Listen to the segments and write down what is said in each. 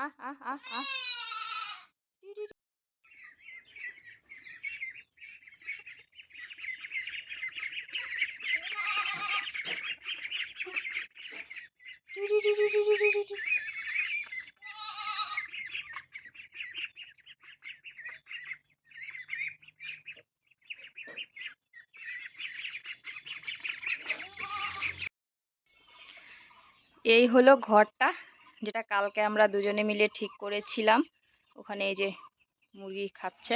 আহ এই হলো ঘরটা। যেটা কালকে আমরা দুজনে মিলে ঠিক করেছিলাম। ওখানে এই যে মুরগি খাচ্ছে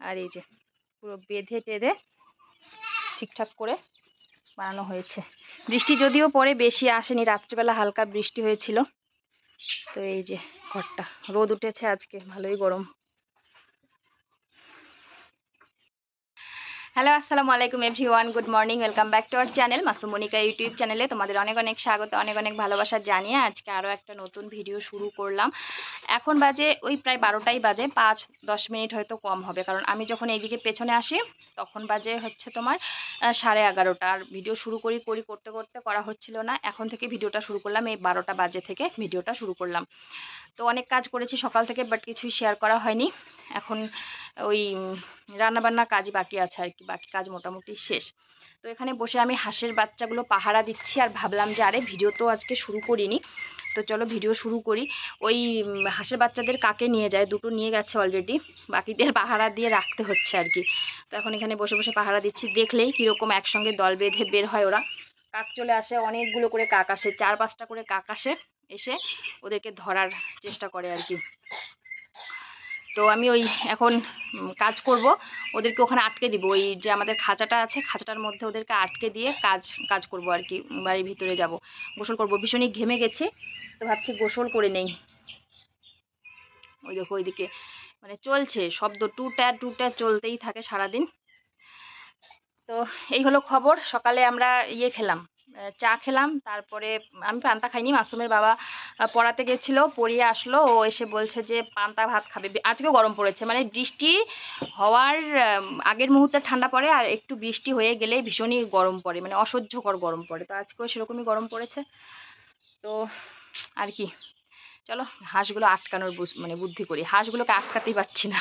আর এই যে পুরো বেঁধে টেঁধে ঠিকঠাক করে বানানো হয়েছে। বৃষ্টি যদিও পরে বেশি আসেনি, রাত্রিবেলা হালকা বৃষ্টি হয়েছিল। তো এই যে ঘরটা, রোদ উঠেছে আজকে, ভালোই গরম। হ্যালো আসসালামু আলাইকুম everyone good morning welcome back to our channel Masumonika YouTube চ্যানেলে তোমাদের অনেক অনেক স্বাগত, অনেক অনেক ভালোবাসা জানিয়ে আজকে আরও একটা নতুন ভিডিও শুরু করলাম। এখন বাজে, ওই প্রায় বারোটাই বাজে, পাঁচ, দশ মিনিট হয়তো কম হবে। কারণ আমি যখন এইদিকে পেছনে আসি, তখন বাজে হচ্ছে তোমার সাড়ে এগারোটা। আর ভিডিও শুরু করি করি করতে করতে করা হচ্ছিল না। এখন থেকে ভিডিওটা শুরু করলাম, এই বারোটা বাজে থেকে ভিডিওটা শুরু করলাম। তো অনেক কাজ করেছি সকাল থেকে বাট কিছুই শেয়ার করা হয়নি। এখন ওই রান্নাবান্না কাজ বাকি আছে আর কি, বাকি কাজ মোটামুটি শেষ। তো এখানে বসে আমি হাঁসের বাচ্চাগুলো পাহারা দিচ্ছি আর ভাবলাম যে, আরে ভিডিও তো আজকে শুরু করিনি। তো চলো ভিডিও শুরু করি। ওই হাঁসের বাচ্চাদের কাকে নিয়ে যায়? দুটো নিয়ে গেছে অলরেডি বাকিদের পাহারা দিয়ে রাখতে হচ্ছে আর কি। তো এখন এখানে বসে বসে পাহারা দিচ্ছি, দেখলেই কীরকম একসঙ্গে দল বেঁধে বের হয় ওরা। কাক চলে আসে, অনেকগুলো করে কাক আসে, চার পাঁচটা করে কাক আসে। এসে ওদেরকে ধরার চেষ্টা করে আর কি। তো আমি ওই এখন কাজ করব, ওদেরকে ওখানে আটকে দিব। ওই যে আমাদের খাঁচাটা আছে, খাঁচাটার মধ্যে ওদেরকে আটকে দিয়ে কাজ কাজ করব আর কি বাড়ির ভিতরে যাব। গোসল করব। ভীষণই ঘেমে গেছে, তো ভাবছি গোসল করে নেই। ওই দেখো ওইদিকে মানে চলছে, শব্দ টুটা টুটা চলতেই থাকে সারাদিন। তো এই হলো খবর, সকালে আমরা ইয়ে খেলাম। চা খেলাম। তারপরে আমি পান্তা খাইনি। মাসুমের বাবা পড়াতে গেছিল, পড়িয়ে আসলো। ও এসে বলছে যে, পান্তা ভাত খাবে। আজকেও গরম পড়েছে। মানে বৃষ্টি হওয়ার আগের মুহূর্তে ঠান্ডা পড়ে আর একটু বৃষ্টি হয়ে গেলে ভীষণই গরম পড়ে। মানে অসহ্যকর গরম পড়ে। তো আজকেও সেরকমই গরম পড়েছে। তো আর কি। চলো, হাঁসগুলো আটকানোর মানে বুদ্ধি করি। হাঁসগুলোকে আটকাতেই পারছি না।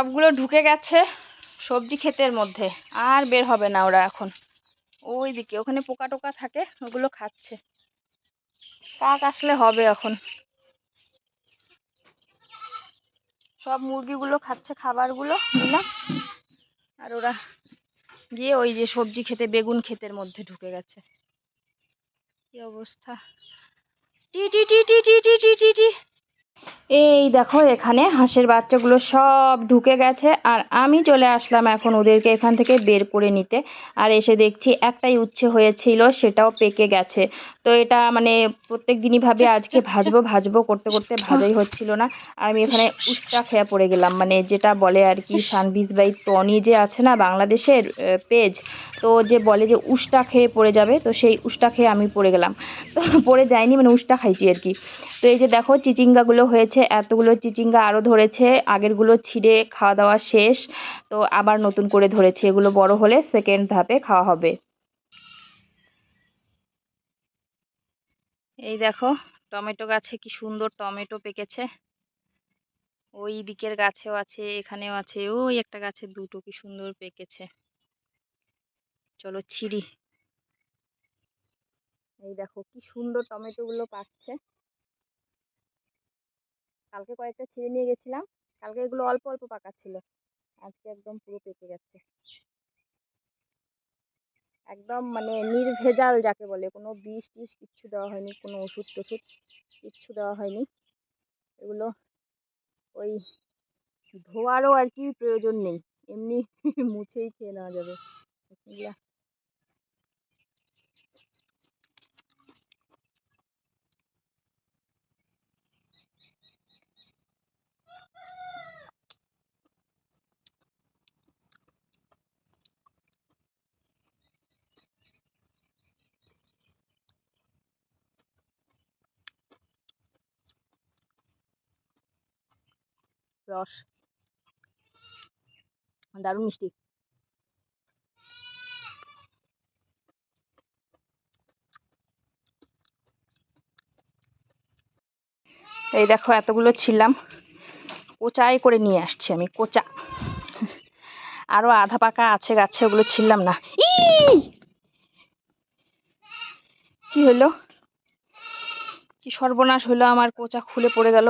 সবগুলো ঢুকে গেছে সবজি ক্ষেতের মধ্যে। আর বের হবে না ওরা এখন। ওই দিকে ওখানে পোকা টোকা থাকে, ওগুলো খাচ্ছে। কাক আসলে হবে এখন। সব মুরগিগুলো খাচ্ছে, খাবারগুলো দিলাম আর ওরা গিয়ে ওই যে সবজি খেতে, বেগুন ক্ষেতের মধ্যে ঢুকে গেছে। কি অবস্থা? টি টি টি টি টি টি টি টি। এই দেখো, এখানে হাঁসের বাচ্চাগুলো সব ঢুকে গেছে আর আমি চলে আসলাম এখন ওদেরকে এখান থেকে বের করে নিতে। আর এসে দেখছি একটাই উচ্ছে হয়েছিল, সেটাও পেকে গেছে। তো এটা মানে প্রত্যেক দিনই ভাবে, আজকে ভাজবো ভাজবো, করতে করতে ভাজাই হচ্ছিল না। আর আমি এখানে উষ্টা খেয়া পড়ে গেলাম মানে যেটা বলে আর কি, সানবিজ বাই টনি যে আছে না, বাংলাদেশের পেজ, তো যে বলে যে উষ্টা খেয়ে পড়ে যাবে, তো সেই উষ্টা খেয়ে আমি পড়ে গেলাম। তো পড়ে যায়নি মানে উষ্টা খাইছি আর কি। তো এই যে দেখো, চিচিঙ্গাগুলো হয়েছে এতগুলো চিচিঙ্গা আরও ধরেছে, আগেরগুলো ছিঁড়ে খাওয়া দাওয়া শেষ, তো আবার নতুন করে ধরেছে। এগুলো বড় হলে সেকেন্ড ধাপে খাওয়া হবে। এই দেখো, টমেটো গাছে কি সুন্দর টমেটো পেকেছে। ওই দিকের গাছেও আছে, এখানেও আছে, ওই একটা গাছে দুটো কি সুন্দর পেকেছে। চলো ছিঁড়ি। এই দেখো, কি সুন্দর টমেটো গুলো কালকে কয়েকটা ছিঁড়ে নিয়ে গেছিলাম। কালকে এগুলো অল্প অল্প পাকা ছিল। আজকে একদম পুরো পেকে গেছে। একদম মানে নির্ভেজাল যাকে বলে। কোনো বিষ টিষ কিচ্ছু দেওয়া হয়নি, কোনো ওষুধ টষুধ কিচ্ছু দেওয়া হয়নি। এগুলো ওই ধোয়ারও আর কি প্রয়োজন নেই। এমনি মুছেই খেয়ে নেওয়া যাবে। রস। দারুণ মিষ্টি। এই দেখো এতগুলো ছিলাম। কোচাই করে নিয়ে আসছি আমি, কোচা। আরও আধা পাকা আছে গাছে, ওগুলো ছিললাম না। কি হলো? কি সর্বনাশ হলো, আমার কোচা খুলে পড়ে গেল।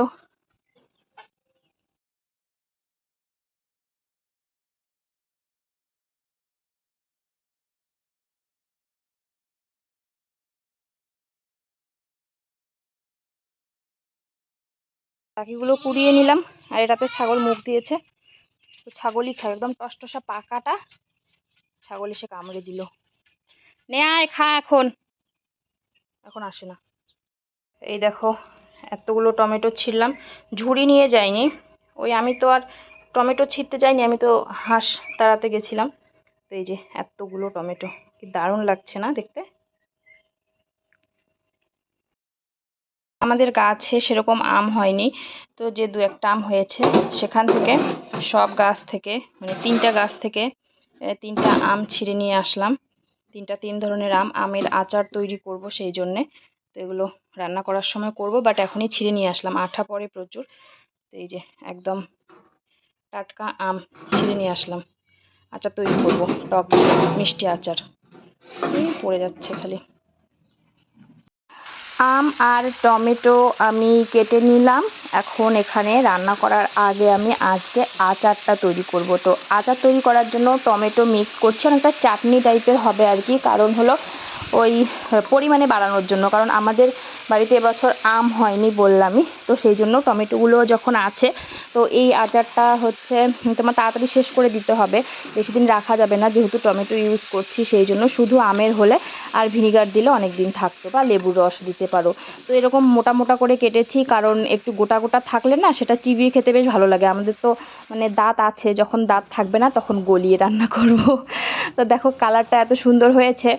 বাকিগুলো কুড়িয়ে নিলাম, আর এটাতে ছাগল মুখ দিয়েছে। তো ছাগলই খায় একদম টসটসা পাকাটা, ছাগল এসে কামড়ে দিল। নে আয় খা এখন। এখন আসে না। এই দেখো, এতগুলো টমেটো ছিললাম ঝুড়ি নিয়ে যাইনি। ওই আমি তো আর টমেটো ছিঁড়তে যাইনি, আমি তো হাঁস তাড়াতে গেছিলাম। তো এই যে এতগুলো টমেটো, কি দারুণ লাগছে না দেখতে? আমাদের গাছে সেরকম আম হয়নি। তো যে দু একটা আম হয়েছে, সেখান থেকে সব গাছ থেকে মানে তিনটা গাছ থেকে তিনটা আম ছিঁড়ে নিয়ে আসলাম। তিনটা তিন ধরনের আম, আমের আচার তৈরি করব সেই জন্যে। তো এগুলো রান্না করার সময় করব, বাট এখনই ছিঁড়ে নিয়ে আসলাম। আঠা পড়ে প্রচুর। তো এই যে একদম টাটকা আম ছিঁড়ে নিয়ে আসলাম। আচার তৈরি করব, টক মিষ্টি আচার। পড়ে যাচ্ছে খালি। আম আর টমেটো আমি কেটে নিলাম। এখন এখানে রান্না করার আগে আমি আজকে আচারটা তৈরি করব। তো আচার তৈরি করার জন্য টমেটো মিক্স করছি। অনেকটা চাটনি টাইপের হবে আর কি। কারণ হলো ওই পরিমাণে বাড়ানোর জন্য। কারণ আমাদের বাড়িতে এবছর আম হয়নি বললামই। তো সেই জন্য টমেটোগুলো যখন আছে, তো এই আচারটা হচ্ছে তোমার তাড়াতাড়ি শেষ করে দিতে হবে। বেশি দিন রাখা যাবে না, যেহেতু টমেটো ইউজ করছি, সেই জন্য শুধু আমের হলে আর ভিনিগার দিলে অনেক দিন থাকতো বা লেবুর রস দিতে পারো। তো এরকম মোটা মোটা করে কেটেছি, কারণ একটু গোটা গোটা থাকলে না সেটা চিবিয়ে খেতে বেশ ভালো লাগে। আমাদের তো মানে দাঁত আছে, যখন দাঁত থাকবে না তখন গলিয়ে রান্না করব। তো দেখো কালারটা এত সুন্দর হয়েছে,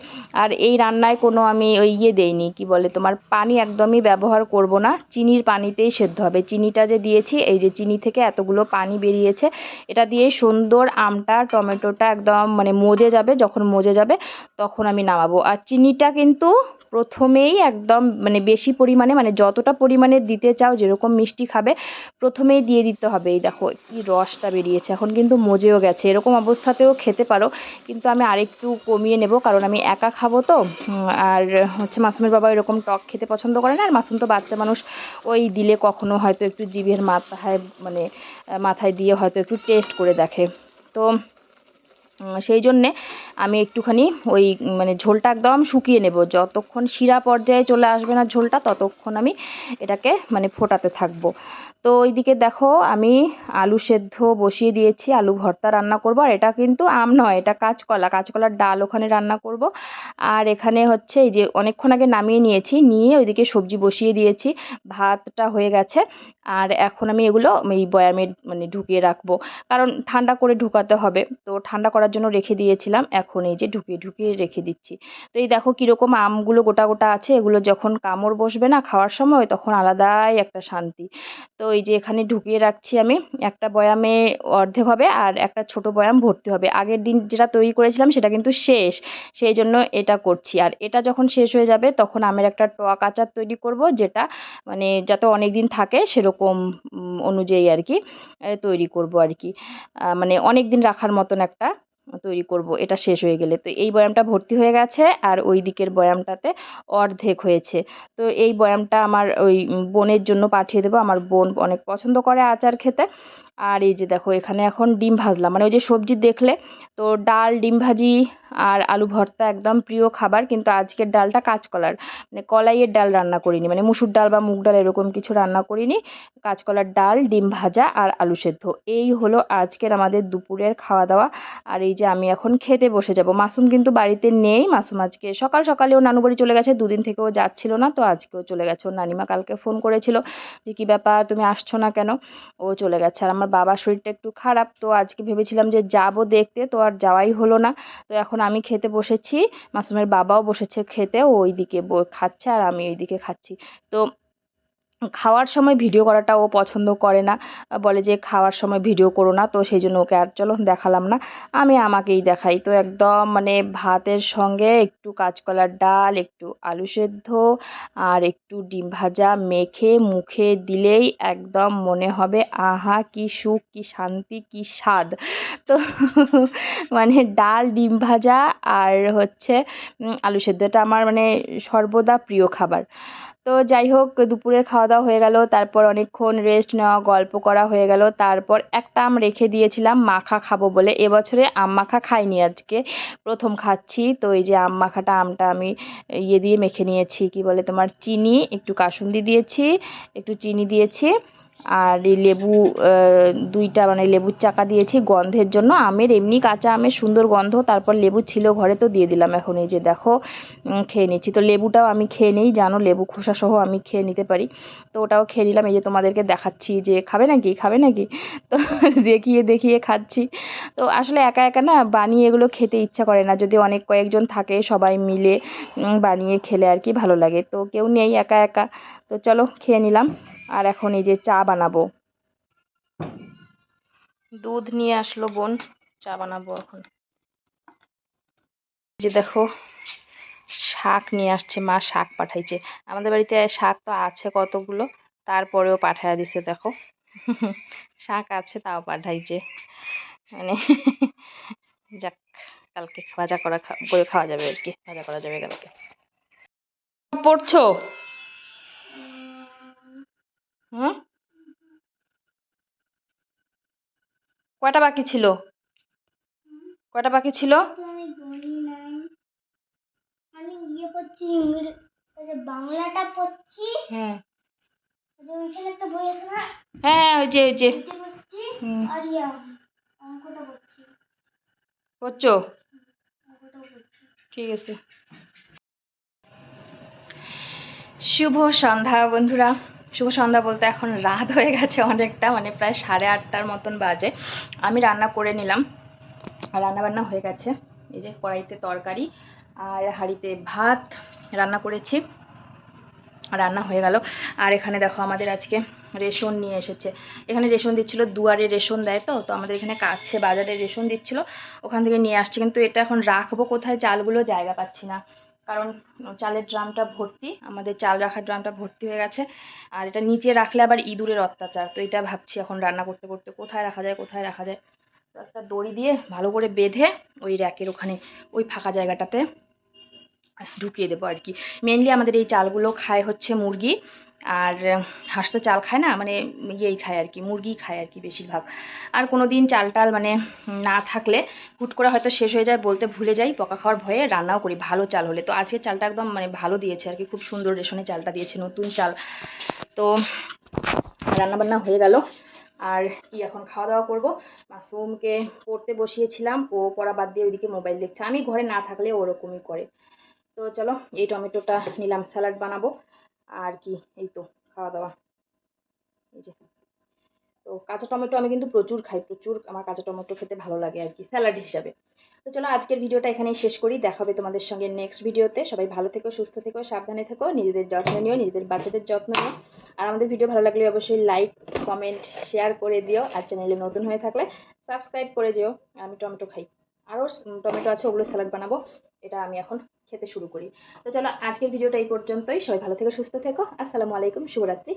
আর এই রান্নায় কোনো আমি ওই ইয়ে দেইনি, কি বলে তোমার পানি একদমই ব্যবহার করব না। চিনির পানিতেই সেদ্ধ হবে। চিনিটা যে দিয়েছি, এই যে চিনি থেকে এতগুলো পানি বেরিয়েছে, এটা দিয়ে সুন্দর আমটা, টমেটোটা একদম মানে মজে যাবে। যখন মজে যাবে, তখন আমি নামাবো। আর চিনিটা কিন্তু প্রথমেই একদম মানে বেশি পরিমাণে মানে যতটা পরিমাণে দিতে চাও, যেরকম মিষ্টি খাবে, প্রথমেই দিয়ে দিতে হবে। এই দেখো, কি রসটা বেরিয়েছে। এখন কিন্তু মজেও গেছে। এরকম অবস্থাতেও খেতে পারো। কিন্তু আমি আরেকটু কমিয়ে নেব, কারণ আমি একা খাব তো। আর হচ্ছে মাসুমের বাবা এরকম টক খেতে পছন্দ করে না। আর মাসুম তো বাচ্চা মানুষ, ওই দিলে কখনো হয়তো একটু জিভের মাথায় মানে মাথায় দিয়ে হয়তো একটু টেস্ট করে দেখে। তো সেই জন্যে আমি একটুখানি ওই মানে ঝোলটা একদম শুকিয়ে নেব। যতক্ষণ শিরা পর্যায়ে চলে আসবে না ঝোলটা, ততক্ষণ আমি এটাকে মানে ফোটাতে থাকব। তো ওইদিকে দেখো, আমি আলু সেদ্ধ বসিয়ে দিয়েছি, আলু ভর্তা রান্না করব। আর এটা কিন্তু আম নয়, এটা কাঁচকলা। কাঁচকলার ডাল ওখানে রান্না করব। আর এখানে হচ্ছে এই যে অনেকক্ষণ আগে নামিয়ে নিয়েছি, নিয়ে ওইদিকে সবজি বসিয়ে দিয়েছি। ভাতটা হয়ে গেছে। আর এখন আমি এগুলো এই বয়ামে মানে ঢুকিয়ে রাখব। কারণ ঠান্ডা করে ঢুকাতে হবে। তো ঠান্ডা করার জন্য রেখে দিয়েছিলাম। এখন এই যে ঢুকিয়ে ঢুকিয়ে রেখে দিচ্ছি। তো এই দেখো কীরকম আমগুলো গোটা গোটা আছে, এগুলো যখন কামড় বসবে না খাওয়ার সময়, তখন আলাদাই একটা শান্তি। তো এই যে এখানে ঢুকিয়ে রাখছি আমি, একটা বয়ামে অর্ধেক হবে আর একটা ছোট বয়াম ভর্তি হবে। আগের দিন যেটা তৈরি করেছিলাম সেটা কিন্তু শেষ, সেই জন্য এটা করছি। আর এটা যখন শেষ হয়ে যাবে, তখন আমের একটা টক আচার তৈরি করব, যেটা মানে যাতে অনেক দিন থাকে, সেরকম অনুযায়ী আর কি তৈরি করব আর কি। মানে অনেক দিন রাখার মতন একটা তৈরি করব। এটা শেষ হয়ে গেলে। তো এই বয়ামটা ভর্তি হয়ে গেছে আর ওই দিকের বয়ামটাতে অর্ধেক হয়েছে। তো এই বয়ামটা আমার ওই বোনের জন্য পাঠিয়ে দেবো। আমার বোন অনেক পছন্দ করে আচার খেতে। আর এই যে দেখো, এখানে এখন ডিম ভাজলাম। মানে ওই যে সবজি দেখলে তো ডাল, ডিম ভাজি আর আলু ভর্তা একদম প্রিয় খাবার, কিন্তু আজকের ডালটা কাঁচকলার। মানে কলাইয়ের ডাল রান্না করিনি মানে মুসুর ডাল বা মুগ ডাল এরকম কিছু রান্না করিনি। কাঁচকলার ডাল, ডিম ভাজা আর আলু সেদ্ধ। এই হলো আজকের আমাদের দুপুরের খাওয়া দাওয়া আর এই যে আমি এখন খেতে বসে যাব। মাসুম কিন্তু বাড়িতে নেই। মাসুম আজকে সকাল সকালেও নানু বাড়ি চলে গেছে। দুদিন থেকেও যাচ্ছিল না, তো আজকেও চলে গেছে। ওর নানিমা কালকে ফোন করেছিল যে, কী ব্যাপার? তুমি আসছো না কেন? ও চলে গেছে। আর আমার বাবার শরীরটা একটু খারাপ, তো আজকে ভেবেছিলাম যে, যাব দেখতে। তো আর যাওয়াই হলো না। তো এখন আমি খেতে বসেছি, মাসুমের বাবাও বসেছে খেতে, ও ওইদিকে খাচ্ছে আর আমি ওইদিকে খাচ্ছি। তো খাওয়ার সময় ভিডিও করাটা ও পছন্দ করে না। বলে যে খাওয়ার সময় ভিডিও করো না, তো সেই জন্য ওকে আর চলো দেখালাম না। আমি আমাকেই দেখাই। তো একদম মানে ভাতের সঙ্গে একটু কাঁচকলার ডাল, একটু আলু সেদ্ধ আর একটু ডিম ভাজা মেখে মুখে দিলেই একদম মনে হবে, আহা, কি সুখ, কি শান্তি, কি স্বাদ। তো মানে ডাল, ডিম ভাজা আর হচ্ছে আলু সেদ্ধটা আমার মানে সর্বদা প্রিয় খাবার। তো যাই হোক দুপুরের খাওয়া দাওয়া হয়ে গেল, তারপর অনেকক্ষণ রেস্ট নেওয়া, গল্প করা হয়ে গেল, তারপর একটা আম রেখে দিয়েছিলাম, মাখা খাব বলে। এবছরে আম মাখা খাইনি আজকে, প্রথম খাচ্ছি। তো এই যে আম মাখাটা আমটা আমি ইয়ে দিয়ে মেখে নিয়েছি, কি বলে তোমার, চিনি, একটু কাসুন্দি দিয়েছি, একটু চিনি দিয়েছি আর এই লেবু দুইটা মানে লেবুর চাকা দিয়েছি গন্ধের জন্য। আমের এমনি কাঁচা আমের সুন্দর গন্ধ, তারপর লেবু ছিল ঘরে তো দিয়ে দিলাম এখন এই যে দেখো খেয়ে নিচ্ছি। তো লেবুটাও আমি খেয়ে নিই, জানো লেবু খোসা সহ আমি খেয়ে নিতে পারি। তো ওটাও খেয়ে নিলাম, এই যে তোমাদেরকে দেখাচ্ছি যে খাবে নাকি খাবে নাকি? তো দেখিয়ে দেখিয়ে খাচ্ছি। তো আসলে একা একা না বানিয়ে এগুলো খেতে ইচ্ছা করে না, যদি অনেক কয়েকজন থাকে সবাই মিলে বানিয়ে খেলে আর কি ভালো লাগে। তো কেউ নেই একা একা, তো চলো খেয়ে নিলাম। আর এখন এই যে চা বানাবো। দুধ নিয়ে আসলো বোন চা বানাবো এখন। যে দেখো শাক নিয়ে আসছে মা শাক পাঠাইছে। আমাদের বাড়িতে শাক তো আছে কতগুলো তারপরেও পাঠায় দিছে দেখো। শাক আছে তাও পাঠাইছে। মানে যাক কালকে ভাজা করা করে খাওয়া যাবে আর কি ভাজা করা যাবে কালকে। পড়ছো? হুম? কয়টা বাকি ছিল? কয়টা বাকি ছিল? আমি ইয়ে পড়ছি বাংলাটা পড়ছি। হ্যাঁ ওইখানে একটা বই আছে না? হ্যাঁ। আর ইয়া অঙ্কটা পড়ছি। ঠিক আছে। শুভ সন্ধ্যা বন্ধুরা। শুভ সন্ধ্যা বলতে এখন রাত হয়ে গেছে অনেকটা মানে প্রায় সাড়ে আটটার মতন বাজে। আমি রান্না করে নিলাম। রান্না বান্না হয়ে গেছে। এই যে কড়াইতে তরকারি আর হাঁড়িতে ভাত রান্না করেছি। রান্না হয়ে গেল। আর এখানে দেখো আমাদের আজকে রেশন নিয়ে এসেছে। এখানে রেশন দিচ্ছিল, দুয়ারে রেশন দেয় তো তো আমাদের এখানে কাছে বাজারে রেশন দিচ্ছিল। ওখান থেকে নিয়ে আসছে। কিন্তু এটা এখন রাখব কোথায়? চালগুলো জায়গা পাচ্ছি না। কারণ চালের ড্রামটা ভর্তি, আমাদের চাল রাখার ড্রামটা ভর্তি হয়ে গেছে। আর এটা নিচে রাখলে আবার ইঁদুরের অত্যাচার। তো এটা ভাবছি এখন রান্না করতে করতে কোথায় রাখা যায়, কোথায় রাখা যায়? তো একটা দড়ি দিয়ে ভালো করে বেঁধে ওই র্যাকের ওখানে, ওই ফাঁকা জায়গাটাতে ঢুকিয়ে দেবো আর কি। মেনলি আমাদের এই চালগুলো খায় হচ্ছে মুরগি। আর হাঁস তো চাল খায় না মানে ইয়েই খায় আর কি মুরগি খায় আর কি বেশিরভাগ। আর কোনো দিন চাল টাল মানে না থাকলে হুট করে হয়তো শেষ হয়ে যায় বলতে ভুলে যাই, পকা খাওয়ার ভয়ে রান্নাও করি, ভালো চাল হলে। তো আজকে চালটা একদম মানে ভালো দিয়েছে আর কি, খুব সুন্দর রেশনে চালটা দিয়েছে, নতুন চাল। তো রান্নাবান্না হয়ে গেল। আর কি এখন খাওয়া দাওয়া করব? মাসুমকে পড়তে বসিয়েছিলাম, ও পড়া বাদ দিয়ে ওইদিকে মোবাইল দেখছে। আমি ঘরে না থাকলে ওরকমই করে। তো চলো, এই টমেটোটা নিলাম, স্যালাড বানাবো। আর কি এই তো খাওয়া দাওয়া এই যে। তো কাঁচা টমেটো আমি কিন্তু প্রচুর খাই, প্রচুর আমার কাঁচা টমেটো খেতে ভালো লাগে আর কি স্যালাড হিসাবে। তো চলো আজকের ভিডিওটা এখানেই শেষ করি, দেখা হবে তোমাদের সঙ্গে নেক্সট ভিডিওতে। সবাই ভালো থেকো, সুস্থ থেকো, সাবধানে থেকো, নিজেদের যত্ন নিও, নিজেদের বাচ্চাদের যত্ন নিও। আর আমাদের ভিডিও ভালো লাগলে অবশ্যই লাইক কমেন্ট শেয়ার করে দিও। আর চ্যানেলে নতুন হয়ে থাকলে সাবস্ক্রাইব করে যেও। আমি টমেটো খাই। আরও টমেটো আছে, ওগুলো স্যালাড বানাবো। এটা আমি এখন খেতে শুরু করি। তো চলো আজকের ভিডিওটা এই পর্যন্তই। সবাই ভালো থেকো, সুস্থ থেকো। আসসালামু আলাইকুম, শুভরাত্রি।